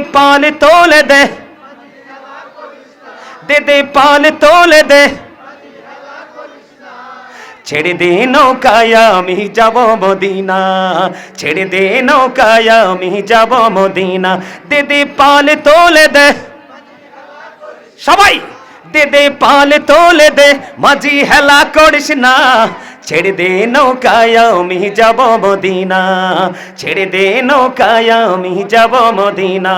পাল তোলে দে। দে পাল তোলে দে। ছেড়ে দে নৌকায় আমি যাব মদিনা। ছেড়ে দে নৌকায় আমি যাব মদিনা। দে পাল তোলে দে। সবাই দে পাল তোলে দে। মাঝি হেলা করিস না। ছেড়ে দে নৌকায় আমি যাব মদিনা। ছেড়ে দে নৌকায় আমি যাব মদিনা।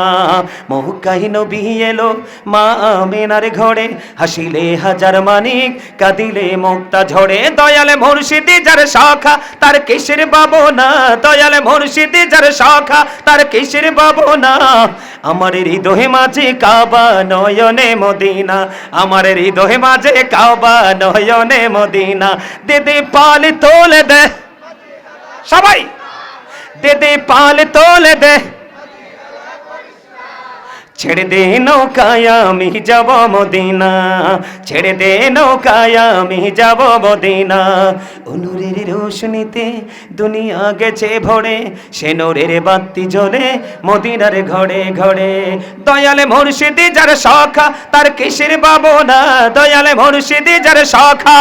মহুকাই নবী এলো মা আমেনার ঘরে। হাসিলে হাজার মানিক, কাঁদিলে মুক্তা ঝরে দয়ালে মুর্শিদি যার শাখা, তার কিসের বাবু না দয়ালে মুর্শিদি যার শাখা, তার কিসের বাবু না আমার হৃদয়ে মাঝে কাবা নয়নে মদিনা। আমার হৃদয়ে মাঝে কাবা নয়নে মদিনা। দেদে পাল তোলে দে। সবাই! দেদে পাল তোলে দে। ছেড়ে দে নৌকায়, আমি যাব মদিনা। ছেড়ে দে নৌকায়, আমি যাব মদিনা। অনুরের রোশনীতে দুনিয়া গেছে ভরে, সে নোরের বাতি জ্বলে মদিনার ঘরে ঘরে। দয়ালে মুর্শিদি যার শাখা, তার কিসের বাবনা দয়ালে মুর্শিদি যার শাখা।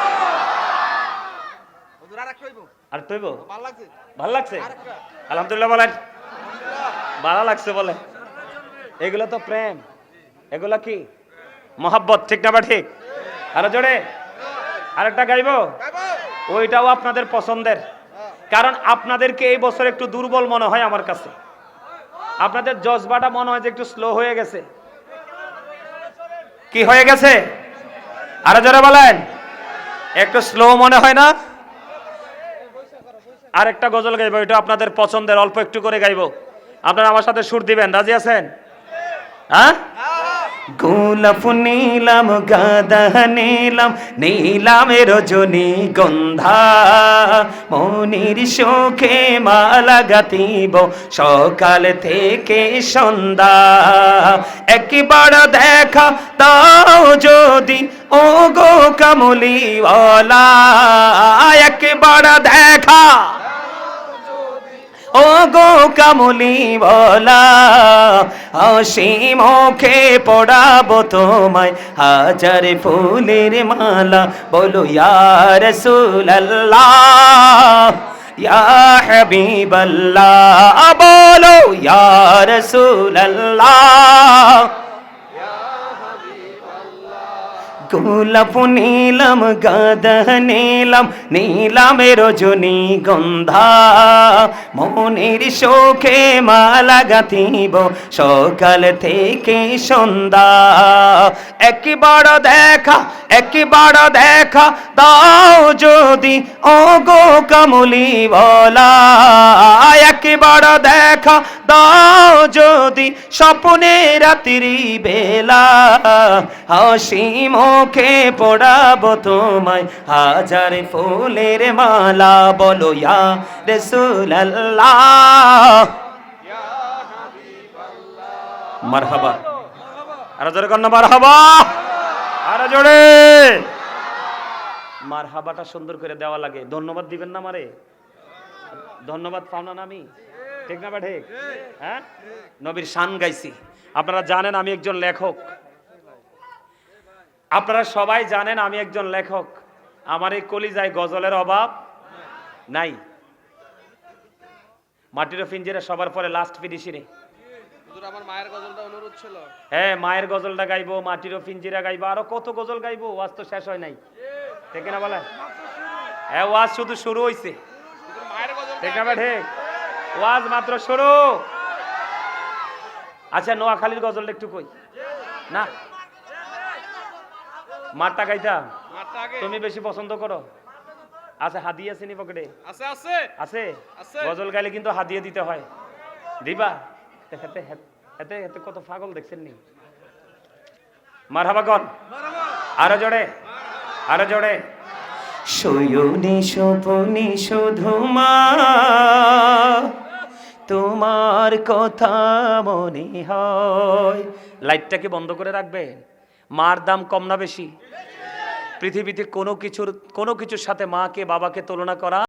আর ভালো লাগছে? আলহামদুলিল্লাহ বলেন। ভালো লাগছে বলে এগুলো তো প্রেম। এগুলো কি? মোহাব্বত ঠিক না বা ঠিক? আরও জোরে। আরেকটা গাইবো? ওইটাও আপনাদের পছন্দের। কারণ আপনাদেরকে এই বছর একটু দুর্বল মনে হয় আমার কাছে। আপনাদের জজবাটা মনে হয় যে একটু স্লো হয়ে গেছে। কি হয়ে গেছে? আরও জোরে বলেন। একটু স্লো মনে হয় না? আরেকটা গজল গাইবো, এটা আপনাদের পছন্দের, অল্প একটু করে গাইবো। আপনারা আমার সাথে সুর দিবেন, রাজি আছেন? হ্যাঁ? গোলাপ নীলাম, গাদা নীলাম নীলামে রজনী গন্ধা। মনির শোকে মালা গাতিব সকাল থেকে সন্ধ্যা। একবার দেখা তাও যদি ও গো কামলিওয়ালা, একবার দেখা ও গো কামলি বলা অসীম মুখে পড়াবো তোমায়। হাজার ফুলের মালা বলো ইয়ার সুল্লাহ ইয়া হাবিবাল্লাহ। বলো ইয়ার সুল্লাহ গোলাপ নীলাম গাদা নীলাম নীলামে রজনী গন্ধা। মনির শোকে মালা গাঁথিব, সকাল থেকে সন্ধ্যা। একবার দেখা একবার দেখা, দাও যদি ও গো কামলি বলা, একবার দেখা দাও যদি স্বপ্নে রাত্রি বেলা। হাসি মুখে পড়াবো তোমায়, হাজার ফুলের মালা বলো, ইয়া রসুল্লাহ মারহাবা। আর জোরে কন্যা মারহাবা আর জোরে মারহাবাটা সুন্দর করে দেওয়া লাগে। ধন্যবাদ দিবেন না মারে ধন্যবাদ পাও না আমি? ঠিক না বা ঠিক? হ্যাঁ? নবীর শান গাইছি। আপনারা জানেন আমি একজন লেখক। আপনারা সবাই জানেন আমি একজন লেখক। আমার এই কলিজায় গজলের অভাব নাই। মাটির ফিঞ্জিরা সবার পরে লাস্ট হুজুর আমার মায়ের গজলটা অনুরোধ ছিল। হ্যাঁ মায়ের গজলটা গাইবো মাটিরও ফিঞ্জিরা গাইবো আরও কত গজল গাইবো? ওয়াজ তো শেষ হয় নাই। ঠিক না বলেন? হ্যাঁ ওয়াজ শুধু শুরু গজল ঠিক না ঠিক। ওয়াজ মাত্র শুরু। আচ্ছা নোয়াখালীর গজলটা একটু কই? না? মারটা গাইতা তুমি বেশি পছন্দ করো? আচ্ছা হাদিয়া চিনি পকেটে? আছে আছে। আছে? আছে। গজল গাইলে কিন্তু হাদিয়ে দিতে হয়। দিবা? হেতে হেতে হেতে হেতে কত পাগল দেখছেন নি মারহাবা। কন আরও জোরে। আরও জোরে। সয়নি স্বপনে শুধু মা তোমার কথা মনে হয়। লাইটটাকে বন্ধ করে রাখবে? মার দাম কম না বেশি? পৃথিবীতে কোনো কিছুর কোনো কিছুর সাথে মাকে বাবাকে তুলনা করা